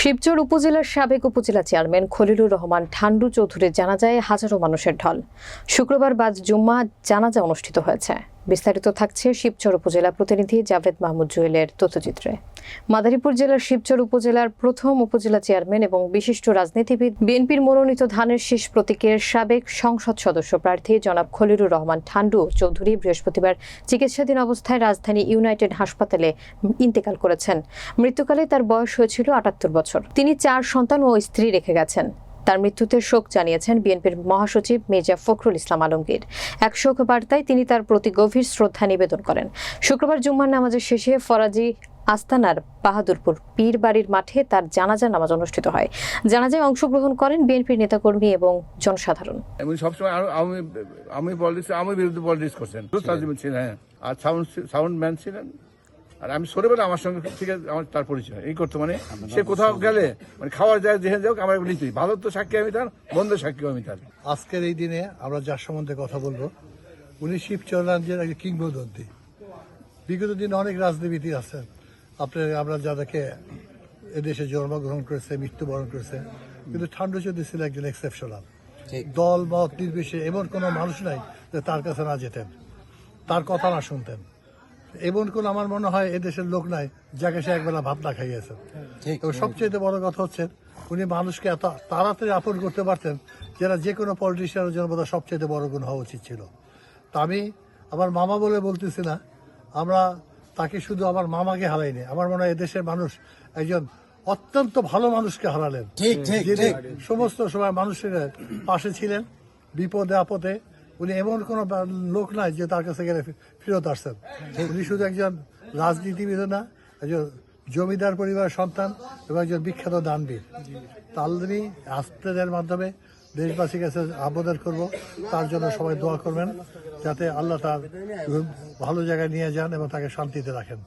শিবচর উপজেলার সাবেক উপজেলা চেয়ারম্যান খলিলুর রহমান ঠান্ডু চৌধুরীর জানাজায় হাজারো মানুষের ঢল। শুক্রবার বাদ জুম্মা জানাজা অনুষ্ঠিত হয়েছে। বিস্তারিত থাকছে শিবচর উপজেলা প্রতিনিধি জাভেদ মাহমুদ জুয়েলের তথ্যচিত্রে। মাদারীপুর জেলার শিবচর উপজেলার প্রথম উপজেলা চেয়ারম্যান এবং বিশিষ্ট রাজনীতিবিদ বিএনপির মনোনীত ধানের শীষ প্রতীকের সাবেক সংসদ সদস্য প্রার্থী জনাব খলিরুর রহমান ঠান্ডু চৌধুরী বৃহস্পতিবার চিকিৎসাধীন অবস্থায় রাজধানী ইউনাইটেড হাসপাতালে ইন্তেকাল করেছেন। মৃত্যুকালে তার বয়স হয়েছিল আটাত্তর বছর। তিনি চার সন্তান ও স্ত্রী রেখে গেছেন। তার মৃত্যুতে শোক জানিয়েছেন বিএনপির মহাসচিব মির্জা ফখরুল ইসলাম আলমগীর। এক শোক বার্তায় তিনি তার প্রতি গভীর শ্রদ্ধা নিবেদন করেন। শুক্রবার জুম্মার নামাজের শেষে ফরাজি আস্তানার বাহাদুরপুর পীর বাড়ির মাঠে তার জানাজা নামাজ অনুষ্ঠিত হয়। জানাজায় অংশগ্রহণ করেন বিএনপির নেতাকর্মী এবং জনসাধারণ। এবং সবসময় আমি আমি পলিটিক্স আমি বিরুদ্ধে পলিটিক্স করছেন। ছিলেন হ্যাঁ। আর সাউন্ড সাউন্ড ম্যান ছিলেন। আর আমি সরে বেলা আমার সঙ্গে থেকে আমার তার পরিচয় এই করতো মানে সে কোথাও গেলে মানে খাওয়ার যায় যেখানে যাক আমার নিতেই ভালো তো সাক্ষী আমি তার বন্ধ সাক্ষী আমি তার। আজকের এই দিনে আমরা যার সম্বন্ধে কথা বলব উনি শিবচর রাজ্যের এক কিংবদন্তি। বিগত দিনে অনেক রাজনীতিবিদ আছেন আপনার আমরা যাদেরকে এদেশে জন্মগ্রহণ করেছে মৃত্যুবরণ করেছে কিন্তু ঠান্ডু চৌধুরী ছিল একজন এক্সেপশনাল দল মত নির্বিশেষে এমন কোনো মানুষ নাই যে তার কাছে না যেতেন তার কথা না শুনতেন। এমন কোন আমার মনে হয় এদেশের লোক নাই যাকে সে একবেলা ভাত না খাইয়েছেন এবং সবচেয়ে বড় কথা হচ্ছে উনি মানুষকে এত তাড়াতাড়ি আপন করতে পারতেন যেটা যে কোনো পলিটিশিয়ানের জন্য বোধহয় সবচেয়ে বড় গুণ হওয়া উচিত ছিল। তা আমি আমার মামা বলে বলতেছি না আমরা তাকে শুধু আমার মামাকে হারাইনি আমার মনে হয় এদেশের মানুষ একজন অত্যন্ত ভালো মানুষকে হারালেন। যিনি সমস্ত সময় মানুষের পাশে ছিলেন বিপদে আপদে উনি এমন কোনো লোক নাই যে তার কাছে গেলে ফেরত আসছেন। উনি শুধু একজন রাজনীতিবিদ না একজন জমিদার পরিবারের সন্তান এবং একজন বিখ্যাত দানবীর। তালদিনী আস্তেদের মাধ্যমে দেশবাসীর কাছে আবেদন করব। তার জন্য সবাই দোয়া করবেন যাতে আল্লাহ তার ভালো জায়গায় নিয়ে যান এবং তাকে শান্তিতে রাখেন।